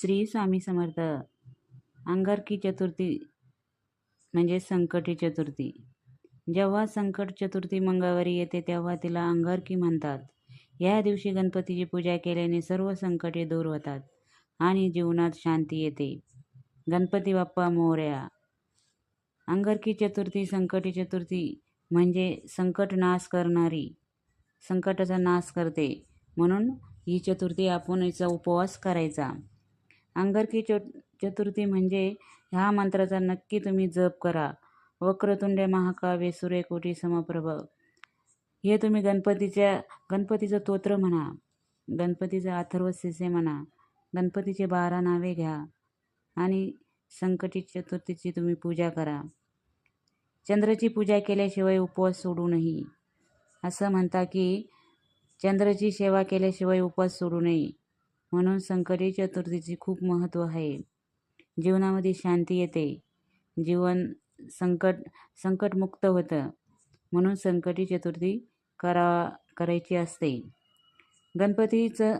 श्री स्वामी समर्थ अंगारकी चतुर्थी म्हणजे संकटी चतुर्थी. जेव्हा संकट चतुर्थी मंगळवारी येते तेव्हा तिला अंगारकी म्हणतात. या दिवशी गणपतीची पूजा केल्याने सर्व संकटे दूर होतात आणि जीवनात शांती येते. गणपती बाप्पा मोऱ्या अंगारकी चतुर्थी संकटी चतुर्थी म्हणजे संकट नाश करणारी संकटाचा नाश करते. म्हणून ही चतुर्थी आपण याचा उपवास करायचा. अंगारकी च चतुर्थी म्हणजे ह्या मंत्राचा नक्की तुम्ही जप करा. वक्रतुंड महाकाव्य सूर्यकोटी समप्रभ. हे तुम्ही गणपतीच्या गणपतीचं तोत्र म्हणा गणपतीचं अथर्व शिसे म्हणा गणपतीचे बारा नावे घ्या आणि संकटी चतुर्थीची तुम्ही पूजा करा. चंद्राची पूजा केल्याशिवाय उपवास सोडू नये असं म्हणता की चंद्राची सेवा केल्याशिवाय उपवास सोडू नये म्हणून संकटी चतुर्थीचे खूप महत्त्व आहे. जीवनामध्ये शांती येते. जीवन संकट संकटमुक्त होतं. म्हणून संकटी चतुर्थी करा करायची असते. गणपतीचं